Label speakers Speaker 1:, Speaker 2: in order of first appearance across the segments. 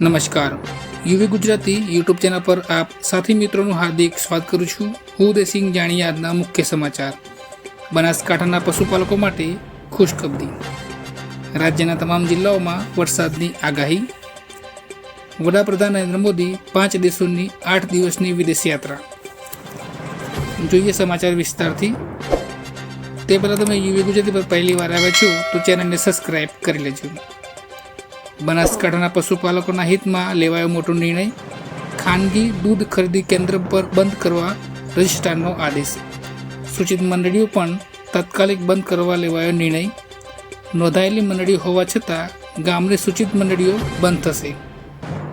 Speaker 1: નમસ્કાર. UV Gujarati YouTube channel પર આપ સાથી મિત્રોનું હાર્દિક સ્વાગત કરું છું. હું દેસિંગ આજના મુખ્ય સમાચાર. બનાસકાંઠાના પશુપાલકો માટે ખુશખબરી. રાજ્યના તમામ જિલ્લાઓમાં વરસાદની આગાહી. વડાપ્રધાન નરેન્દ્ર મોદી પાંચ દેશોની આઠ દિવસની વિદેશ યાત્રા. જોઈએ સમાચાર વિસ્તારથી. તે પહેલાં તમે યુવી ગુજરાતી પર પહેલી વાર આવ્યા છો તો ચેનલને સબસ્ક્રાઈબ કરી લેજો. બનાસકાંઠાના પશુપાલકોના હિતમાં લેવાયો મોટો નિર્ણય ખાનગી દૂધ ખરીદી કેન્દ્ર પર બંધ કરવા રજિસ્ટ્રારનો આદેશ. સૂચિત મંડળીઓ પણ તાત્કાલિક બંધ કરવા લેવાયો નિર્ણય નોંધાયેલી મંડળીઓ હોવા છતાં ગામની સૂચિત મંડળીઓ બંધ થશે.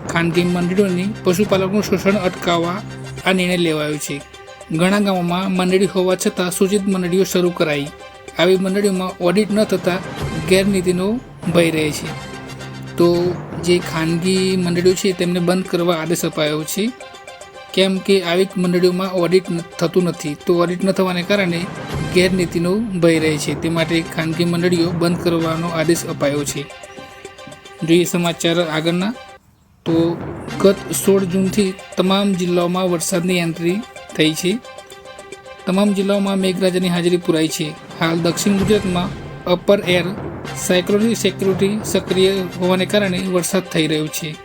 Speaker 1: ખાનગી મંડળીઓની પશુપાલકોનું શોષણ અટકાવવા આ નિર્ણય લેવાયો છે. ઘણા ગામોમાં મંડળી હોવા છતાં સૂચિત મંડળીઓ શરૂ કરાઈ. આવી મંડળીઓમાં ઓડિટ ન થતાં ગેરનીતિનો ભય રહે છે. તો જે ખાનગી મંડળીઓ છે તેમને બંધ કરવા આદેશ અપાયો છે. કેમ કે આવી મંડળીઓમાં ઓડિટ થતું નથી. તો ઓડિટ ન થવાને કારણે ગેરનીતિનો ભય રહે છે. તે માટે ખાનગી મંડળીઓ બંધ કરવાનો આદેશ અપાયો છે. જોઈએ સમાચાર આગળના. તો ગત સોળ જૂનથી તમામ જિલ્લાઓમાં વરસાદની એન્ટ્રી થઈ છે. તમામ જિલ્લાઓમાં મેઘરાજાની હાજરી પુરાઈ છે. હાલ દક્ષિણ ગુજરાતમાં અપર એર સાયક્લોનિક સિક્યુરિટી સક્રિય હોવાને કારણે વરસાદ થઈ રહ્યો છે.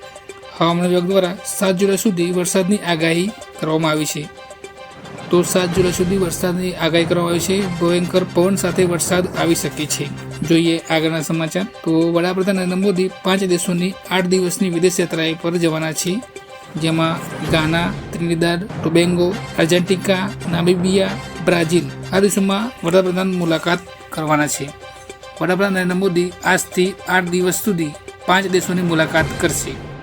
Speaker 1: હવામાન વિભાગ દ્વારા સાત જુલાઈ સુધી વરસાદની આગાહી કરવામાં આવી છે. તો સાત જુલાઈ સુધી વરસાદની આગાહી કરવામાં આવી છે. ભયંકર પવન સાથે વરસાદ આવી શકે છે. જોઈએ આગળના સમાચાર. તો વડાપ્રધાન નરેન્દ્ર મોદી પાંચ દેશોની આઠ દિવસની વિદેશ યાત્રાએ પર જવાના છે. જેમાં ગાના, ત્રિનિદાદ, ટોબેંગો, અર્જેન્ટિકા, નામિબિયા, બ્રાઝિલ આ દેશોમાં વડાપ્રધાન મુલાકાત કરવાના છે. વડાપ્રધાન નરેન્દ્ર મોદી આજથી આઠ દિવસ સુધી પાંચ દેશોની મુલાકાત કરશે.